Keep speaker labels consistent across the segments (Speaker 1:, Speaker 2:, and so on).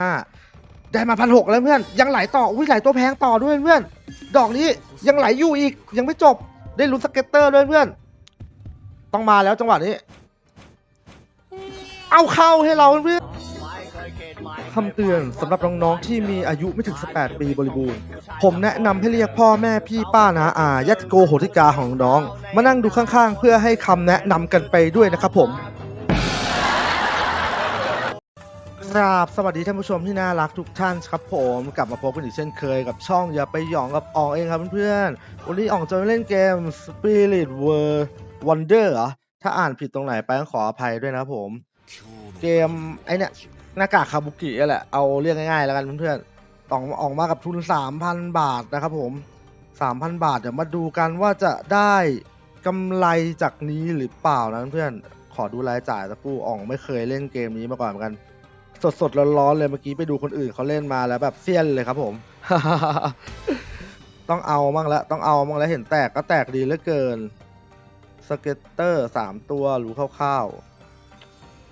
Speaker 1: ห้าได้มาพันหกแล้วเพื่อน ยังไหลต่อ อุ้ยไหลตัวแพงต่อด้วยเพื่อน ดอกนี้ยังไหลอยู่อีก ยังไม่จบ ได้ลุ้นสเก็ตเตอร์ด้วยเพื่อน ต้องมาแล้วจังหวะนี้ เอาเข้าให้เราเพื่อนคำเตือนสำหรับน้องๆที่มีอายุไม่ถึง 18 ปีบริบูรณ์ ผมแนะนำให้เรียกพ่อแม่พี่ป้านาอาญาติโกโหติกาของน้อง มานั่งดูข้างๆ เพื่อให้คำแนะนำกันไปด้วยนะครับผม ครับสวัสดีท่านผู้ชมที่น่ารักทุกท่านครับผมกลับมาพบกันอีกเช่นเคยกับช่องอย่าไปหยองกับอองเองครับเพื่อนๆวันนี้อองจะเล่นเกม Spirit World Wonder เหรอถ้าอ่านผิดตรงไหนไปก็ขออภัยด้วยนะครับผม เกมไอเนี่ยหน้ากากคาบุกิแหละเอาเรียกง่ายๆแล้วกันเพื่อนๆออกออกมากับทุน 3,000 บาทนะครับผม 3,000 บาทเดี๋ยวมาดูกันว่าจะได้กำไรจากนี้หรือเปล่านะเพื่อนๆขอดูรายจ่ายสักครู่อ่องไม่เคยเล่นเกมนี้มาก่อนเหมือนกัน สดสดๆร้อนๆเลยเมื่อกี้ไปดูคนอื่นเขาเล่นมาแล้วแบบเซียนเลยครับผม ต้องเอามั่งแล้วต้องเอามั่งแล้วเห็นแตกก็แตกดีเหลือเกินสเก็ตเตอร์สามตัวรู้คร่าว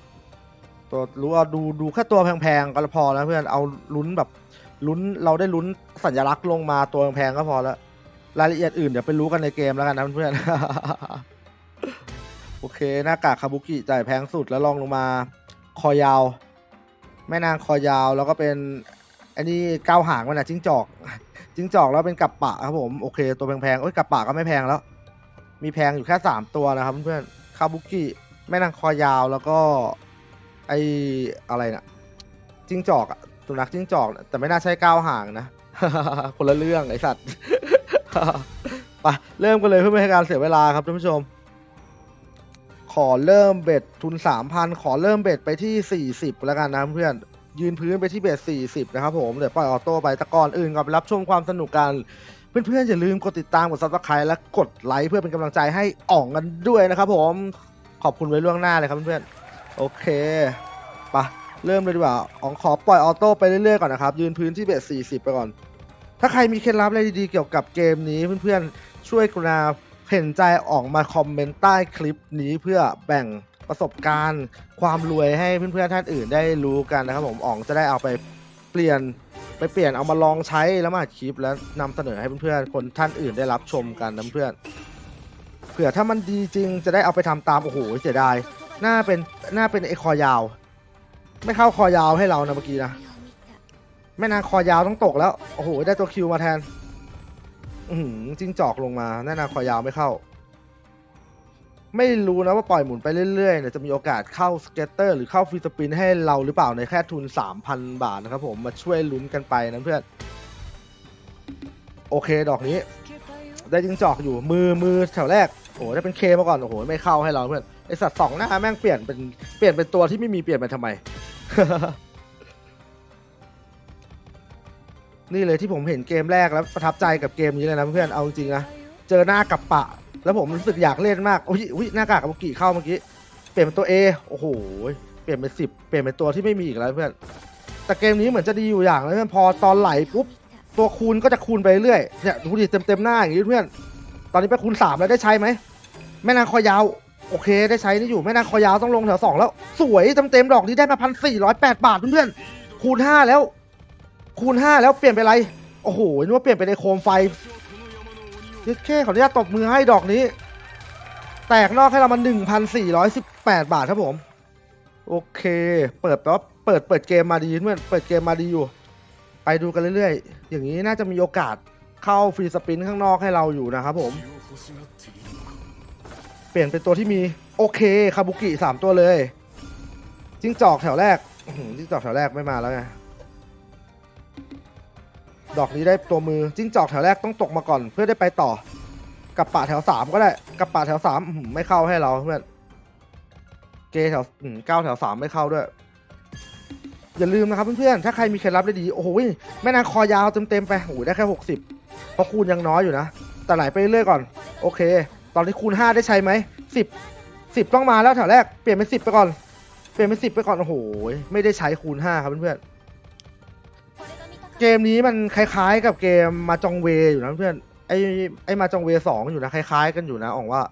Speaker 1: ๆตัวรู้เอาดูดูแค่ตัวแพงๆก็พอแล้วเพื่อนเอาลุ้นแบบลุ้นเราได้ลุ้นสัญลักษณ์ลงมาตัวแพงก็พอแล้วรายละเอียดอื่นเดี๋ยวไปรู้กันในเกมแล้วกันนะเพื่อนๆโอเคหน้ากากคาบุกิจ่ายแพงสุดแล้วลองลงมา คอยาว แม่นางคอยาวแล้วก็เป็นอันนี้ก้าวหางมันนะจิ้งจอก จิ้งจอกแล้วเป็นกับปะครับผมโอเค ตัวแพงๆเอ้ยกับปะก็ไม่แพงแล้ว มีแพงอยู่แค่สามตัวนะครับเพื่อนๆคาบุกิแม่นางคอยาวแล้วก็ไออะไรนะจิ้งจอกอะสุนัขจิ้งจอกแต่ไม่น่าใช่ก้าวหางนะคนละเรื่องไอสัตว์ไปเริ่มกันเลยเพื่อไม่ให้การเสียเวลาครับท่านผู้ชม อเริ่มเบ็ดทุนสามพันขอเริ่มเบ็ดไปที่สี่สิบแล้วกันนะเพื่อนยืนพื้นไปที่เบ็ดสี่สิบนะครับผม เดี๋ยวปล่อยออโต้ไปแต่ก่อนอื่นก่อนไปรับชมความสนุกกัน เพื่อนๆ อย่าลืมกดติดตาม กดซับสไครต์และกดไลค์เพื่อเป็นกำลังใจให้อ่องกันด้วยนะครับผม ขอบคุณไว้ล่วงหน้าเลยครับเพื่อนๆ โอเคปะเริ่มเลยดีกว่าอ่องขอปล่อยออโต้ไปเรื่อยๆ ก่อนนะครับ ยืนพื้นที่เบ็ดสี่สิบไปก่อน ถ้าใครมีเคล็ดลับอะไรดีๆ เกี่ยวกับเกมนี้เพื่อนๆ ช่วยกรุณา เห็นใจออกมาคอมเมนต์ใต้คลิปนี้เพื่อแบ่งประสบการณ์ ความรวยให้เพื่อนๆท่านอื่นได้รู้กันนะครับผมอ๋องจะได้เอาไปเปลี่ยนไปเปลี่ยนเอามาลองใช้แล้วมาคลิปแล้วนำเสนอให้เพื่อนๆคนท่านอื่นได้รับชมกันนะเพื่อนเผื่อถ้ามันดีจริงจะได้เอาไปทำตามโอ้โหเสียดายหน้าเป็นหน้าเป็นไอคอยาว ไม่เข้าคอยาวให้เรานะเมื่อกี้นะแม่นางคอยาวต้องตกแล้ว โอ้โห ได้ตัวคิวมาแทน อือหือจิ้งจอกลงมาแม่นาคอยาวไม่เข้า ไม่รู้นะว่าปล่อยหมุนไปเรื่อยๆเนี่ยจะมีโอกาสเข้าสเก็ตเตอร์ หรือเข้าฟรีสปินให้เราหรือเปล่าในแค่ทุน 3,000 บาทนะครับผมมาช่วยลุ้นกันไปนะเพื่อน โอเคดอกนี้ ได้จิ้งจอกอยู่มือมือแถวแรกโอ้โหได้เป็นเคมาก่อนโอ้โหไม่เข้าให้เราเพื่อนไอสัตว์สองหน้าแม่งเปลี่ยนเป็นเปลี่ยนเป็นตัวที่ไม่มีเปลี่ยนไปทำไม นี่เลยที่ผมเห็นเกมแรกแล้วประทับใจกับเกมนี้เลยนะเพื่อนเอาจริงนะเจอหน้ากับปะ แล้วผมรู้สึกอยากเล่นมากโอ้ยอุ๊ยหน้ากากกับกิเข้าเมื่อกี้เปลี่ยนเป็นตัว A โอ้โหเปลี่ยนเป็นสิบเปลี่ยนเป็นตัวที่ไม่มีอีกแล้วเพื่อนแต่เกมนี้เหมือนจะดีอยู่อย่างนะเพื่อนพอตอนไหลปุ๊บตัวคูณก็จะคูณไปเรื่อยเนี่ยดูดิเต็มเต็มหน้าอย่างนี้เพื่อน ตอนนี้ไปคูณสามแล้วได้ใช้ไหมแม่นางคอยาวโอเคได้ใช้นี่อยู่แม่นางคอยาวต้องลงแถวสองแล้ว สวยเต็มเต็มดอกนี้ได้มาพันสี่ร้อยแปดบาทเพื่อนคูณห้าแล้ว คูณห้าแล้วเปลี่ยนไปอะไร โอ้โหนึกว่าเปลี่ยนไปในโคมไฟยึดแค่ขออนุญาตตบมือให้ดอกนี้ แตกนอกให้เรามา1,418 บาทครับผม โอเค เปิดแปลว่าเปิดเปิดเกมมาดีเพื่อนเปิดเกมมาดีอยู่ ไปดูกันเรื่อยๆ อย่างนี้น่าจะมีโอกาสเข้าฟรีสปินข้างนอกให้เราอยู่นะครับผม เปลี่ยนเป็นตัวที่มีโอเคคาบุกิสามตัวเลยจิ้งจอกแถวแรกจิ้งจอกแถวแรกไม่มาแล้วไง ดอกนี้ได้ตัวมือจิ้งจอกแถวแรกต้องตกมาก่อน เพื่อได้ไปต่อ กับป่าแถวสามก็ได้ กับป่าแถวสามไม่เข้าให้เราเพื่อนเกแถวเก้าแถวสามไม่เข้าด้วย อย่าลืมนะครับเพื่อนๆถ้าใครมีเคล็ดลับได้ดีโอ้โหแม่นางคอยาวเต็มๆไปโอ้โหได้แค่หกสิบเพราะคูณยังน้อยอยู่นะแต่ไหลไปเรื่อยก่อน โอเค ตอนนี้คูณห้าได้ใช้ไหมสิบสิบต้องมาแล้วแถวแรกเปลี่ยนเป็นสิบไปก่อน เปลี่ยนเป็นสิบไปก่อนโอ้โหไม่ได้ใช้คูณห้าครับเพื่อนๆ เกมนี้มันคล้ายๆ กับเกมมาจองเวอยู่นะเพื่อนไอไอมาจองเวสองอยู่นะคล้ายๆ กันอยู่นะอองว่า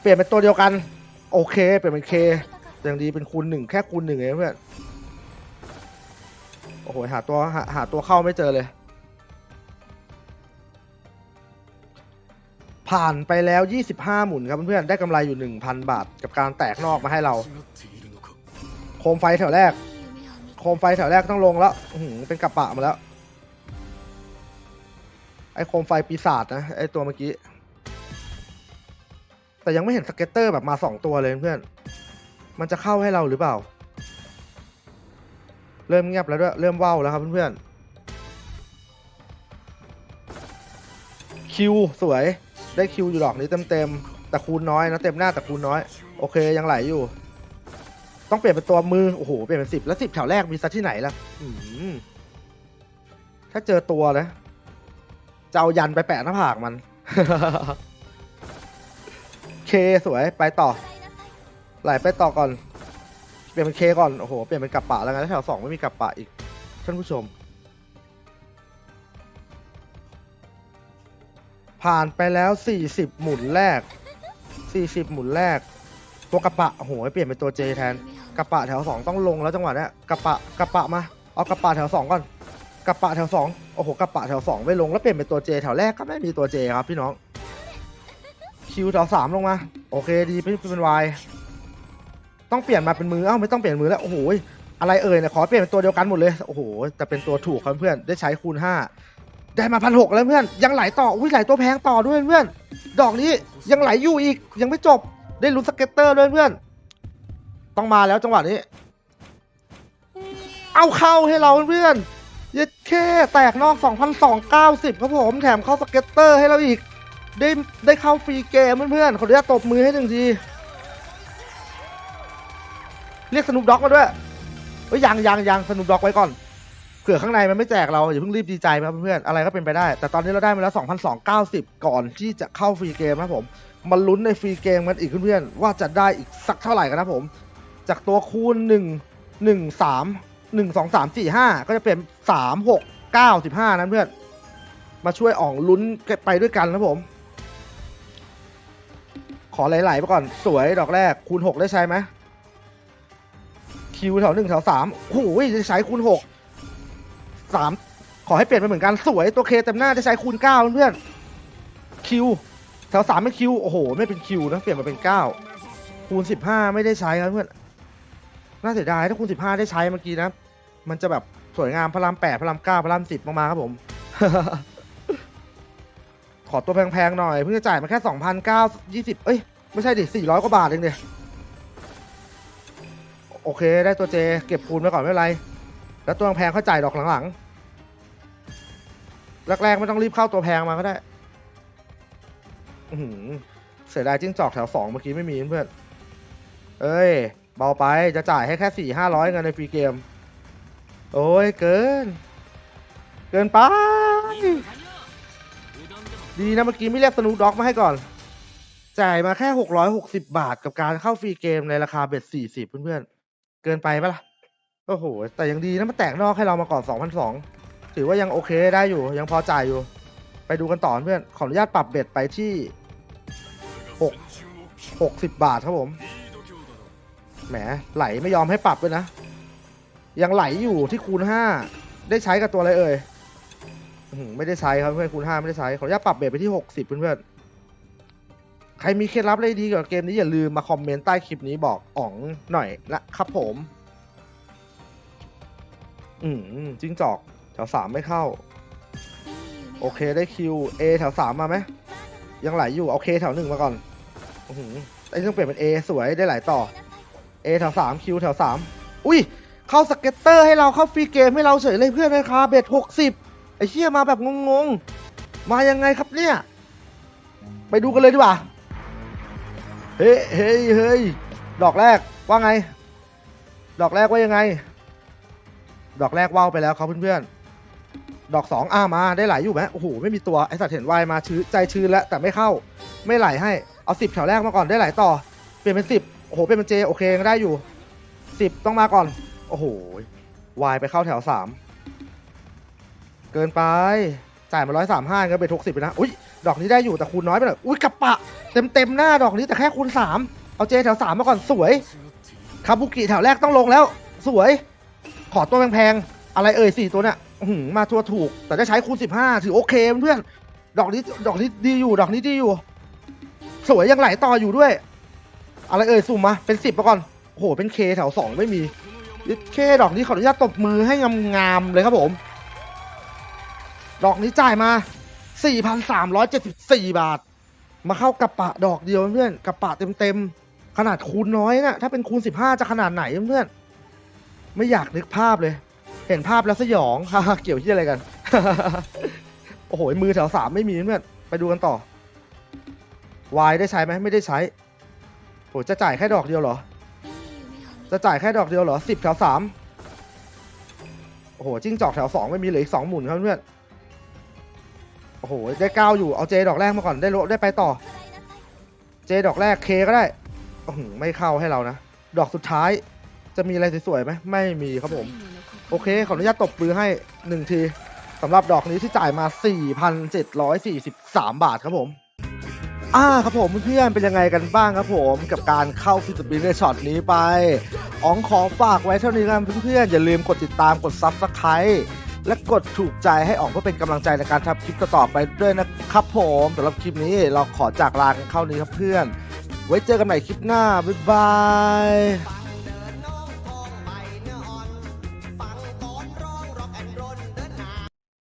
Speaker 1: เปลี่ยนเป็นตัวเดียวกัน โอเค เปลี่ยนเป็นเคอย่างดีเป็นคูณหนึ่งแค่คูณหนึ่งเองเพื่อนโอ้โหหาตัวหาหาตัวเข้าไม่เจอเลย ผ่านไปแล้ว 25 หมุนครับเพื่อนๆได้กำไรอยู่ 1,000 บาท กับการแตกนอกมาให้เรา โคมไฟแถวแรก โคมไฟแถวแรกต้องลงแล้วอื้อหือเป็นกระปะมาแล้ว ไอโคมไฟปีศาจนะไอตัวเมื่อกี้ แต่ยังไม่เห็นสเก็ตเตอร์แบบมาสองตัวเลยเพื่อน มันจะเข้าให้เราหรือเปล่า เริ่มเงียบแล้วด้วยเริ่มว่าวแล้วครับเพื่อนๆคิวสวยได้คิวอยู่ดอกนี้เต็มๆแต่คูณน้อยนะเต็มหน้าแต่คูณน้อย โอเคยังไหลอยู่ ต้องเปลี่ยนเป็นตัวมือ โอ้โห เปลี่ยนเป็นสิบแล้วสิบแถวแรกมีซะที่ไหนล่ะถ้าเจอตัวนะจะเอายันไปแปะหน้าผากมัน เคสวยไปต่อ ไหลไปต่อก่อน เปลี่ยนเป็นเคก่อน โอ้โห เปลี่ยนเป็นกับปะแล้วกันแล้วแถวสองไม่มีกับปะอีก ท่านผู้ชม ผ่านไปแล้ว40หมุนแรก40หมุนแรกตัวกระปะโอ้โห เปลี่ยนเป็นตัวเจแทน กระปะแถวสองต้องลงแล้วจังหวะเนี้ยกระปะกระปะมาเอากระปะแถวสองก่อนกระปะแถวสองโอ้โหกระปะแถวสองไม่ลงแล้วเปลี่ยนเป็นตัวเจแถวแรกก็ไม่มีตัวเจครับพี่น้องคิวแถวสามลงมาโอเคดีเป็นเป็นวายต้องเปลี่ยนมาเป็นมือเอ้าไม่ต้องเปลี่ยนมือแล้วโอ้โหอะไรเอ่ยเนี่ยขอเปลี่ยนเป็นตัวเดียวกันหมดเลยโอ้โหแต่เป็นตัวถูกครับเพื่อนได้ใช้คูณห้าได้มาพันหกแล้วเพื่อนยังไหลต่ออุ้ยไหลตัวแพงต่อด้วยเพื่อน ดอกนี้ยังไหลอยู่อีกยังไม่จบได้ลุ้นสเก็ตเตอร์ด้วยเพื่อน ต้องมาแล้วจังหวะนี้ เอาเข้าให้เราเพื่อนเย็ดแค่แตกนอก 2,290 ครับผมแถมเข้าสเก็ตเตอร์ให้เราอีก ได้ได้เข้าฟรีเกมเพื่อนๆขออนุญาตตบมือให้หนึ่งที เรียกสนุปด็อกมาด้วยเอ้ยยังยังยังสนุปด็อกไว้ก่อนเผื่อข้างในมันไม่แจกเราอย่าเพิ่งรีบดีใจนะครับเพื่อนๆอะไรก็เป็นไปได้ แต่ตอนนี้เราได้มาแล้ว 2,290 ก่อนที่จะเข้าฟรีเกมนะครับผมมาลุ้นในฟรีเกมกันอีกเพื่อนๆว่าจะได้อีกสักเท่าไหร่กันนะผม จากตัวคูณหนึ่งหนึ่งสามหนึ่งสองสามสี่ห้าก็จะเป็นสามหกเก้าสิบห้านั้นเพื่อน มาช่วยอ่องลุ้นไปด้วยกันนะผม ขอไหลๆไปก่อนสวยดอกแรก คูณหกได้ใช้ไหมคิวแถวหนึ่งแถวสามโอ้โหจะใช้คูณหกสามขอให้เปลี่ยนไปเหมือนกันสวยตัวเคเต็มหน้าได้ใช้คูณเก้าเพื่อนคิวแถวสามเป็นคิวโอ้โห ไม่เป็นคิวนะเปลี่ยนมาเป็นเก้าคูณสิบห้าไม่ได้ใช้ครับเพื่อน น่าเสียดายถ้าคูณสิบห้าได้ใช้เมื่อกี้นะ มันจะแบบสวยงามพระรามแปดพระรามเก้าพระรามสิบมากๆครับผม ขอตัวแพงๆหน่อย เพิ่งจะจ่ายมาแค่สองพันเก้ายี่สิบเอ้ย ไม่ใช่ดิสี่ร้อยกว่าบาทเองเดียโอเค ได้ตัวเจ เก็บคูณไว้ก่อนไม่เป็นไร แล้วตัวแพงเขาจ่ายดอกหลังๆแรกๆไม่ต้องรีบเข้าตัวแพงมาก็ได้เสียดายจิ้งจอกแถวสองเมื่อกี้ไม่มีเพื่อน เอ้ย เบาไปจะจ่ายให้แค่สี่ห้าร้อยเงินในฟรีเกม โอ้ยเกิน เกินไป ดีนะเมื่อกี้ไม่เรียกสนุกด็อกมาให้ก่อน จ่ายมาแค่หกร้อยหกสิบาทกับการเข้าฟรีเกมในราคาเบ็ดสี่สิบเพื่อนๆ เกินไปปะล่ะ โอ้โห แต่ยังดีนะมันแตกนอกให้เรามาก่อนสองพันสองถือว่ายังโอเคได้อยู่ยังพอจ่ายอยู่ ไปดูกันต่อเพื่อน ขออนุญาตปรับเบ็ดไปที่หกหกสิบบาทครับผม แหมไหลไม่ยอมให้ปรับด้วยนะ ยังไหลอยู่ที่คูณห้าได้ใช้กับตัวอะไรเอ่ยไม่ได้ใช้ครับเพื่อนคูณห้าไม่ได้ใช้ขออนุญาตปรับเบรไปที่หกสิบเพื่อนๆใครมีเคล็ดลับอะไรดีเกี่ยวกับเกมนี้อย่าลืมมาคอมเมนต์ใต้คลิปนี้บอกอ๋องหน่อยนะครับผม อืมจิ้งจอกแถวสามไม่เข้า โอเคได้คิว A แถวสามมาไหมยังไหลอยู่เอาเคแถวหนึ่งมาก่อนอื้อหือไอ้ต้องเปลี่ยนเป็น A สวยได้ไหลต่อ A แถวสามคิวแถวสามอุ้ย เข้าสเก็ตเตอร์ให้เราเข้าฟรีเกมให้เราเฉยเลยเพื่อนราคาเบ็ดหกสิบไอ้เชี่ยมาแบบงงๆ มายังไงครับเนี่ย ไปดูกันเลยดีกว่า เฮ้ยเฮ้ยเฮ้ยดอกแรกว่าไง ดอกแรกว่ายังไง ดอกแรกว่าวไปแล้วครับเพื่อนๆ ดอกสองอ้ามาได้ไหลอยู่ไหมโอ้โหไม่มีตัวไอสัตว์เห็นวายมาชื้อใจชื้นแล้วแต่ไม่เข้า ไม่ไหลให้เอาสิบแถวแรกมาก่อนได้ไหลต่อ เปลี่ยนเป็นสิบ โอ้โห เป็นเป็นเจ โอเคยังได้อยู่สิบต้องมาก่อน โอ้โห วายไปเข้าแถวสามเกินไป จ่ายมาร้อยสามห้าเงินไปทุกสิบนะ อุ้ย ดอกนี้ได้อยู่แต่คูณน้อยไปหน่อย อุ้ยกระปะ เต็มเต็มหน้าดอกนี้แต่แค่คูณสามเอาเจแถวสามมาก่อนสวย คาบุกิแถวแรกต้องลงแล้ว สวย ขอตัวแพงๆ อะไรเอ่ยสี่ตัวเนี่ยมาตัวถูก แต่ได้ใช้คูณสิบห้าถือโอเคเพื่อน ดอกนี้ ดอกนี้ดีอยู่ ดอกนี้ดีอยู่ สวยยังไหลต่ออยู่ด้วย อะไรเอ่ยสุ่มมาเป็นสิบมาก่อนโอ้โหเป็นเคแถวสองไม่มีเคดอกนี้ขออนุญาตตบมือให้งามๆเลยครับผม ดอกนี้จ่ายมา 4,374 บาท มาเข้ากระปะดอกเดียวเพื่อนกระปะเต็มๆขนาดคูณน้อยนะถ้าเป็นคูณ 15 จะขนาดไหนเพื่อนไม่อยากนึกภาพเลย เห็นภาพแล้วสยองฮ่าๆเกี่ยวที่อะไรกัน โอ้โหมือแถวสามไม่มีเพื่อนไปดูกันต่อวายได้ใช้ไหมไม่ได้ใช้ โหจะจ่ายแค่ดอกเดียวเหรอ จะจ่ายแค่ดอกเดียวเหรอสิบแถวสามโอ้โหจิ้งจอกแถวสองไม่มีเหลืออีกสองหมุนครับเพื่อนโอ้โหได้เก้าอยู่เอาเจดอกแรกมาก่อนได้โลได้ไปต่อ เจดอกแรกเคก็ได้อื้อหือไม่เข้าให้เรานะดอกสุดท้ายจะมีอะไรสวยๆไหมไม่มีครับผม โอเคขออนุญาตตบมือให้หนึ่งทีสำหรับดอกนี้ที่จ่ายมา 4,743 บาทครับผม อ่าครับผมเพื่อนเป็นยังไงกันบ้างครับผมกับการเข้าฟิสบินในช็อตนี้ไปอ๋องขอฝากไว้เท่านี้กันเพื่อนๆอย่าลืมกดติดตามกดซับสไครต์และกดถูกใจให้อ๋องเพื่อเป็นกำลังใจในการทำคลิปต่อไปด้วยนะครับผมสำหรับคลิปนี้เราขอจากลากันเข้านี้ครับเพื่อน ไว้เจอกันใหม่คลิปหน้าบ๊ายบาย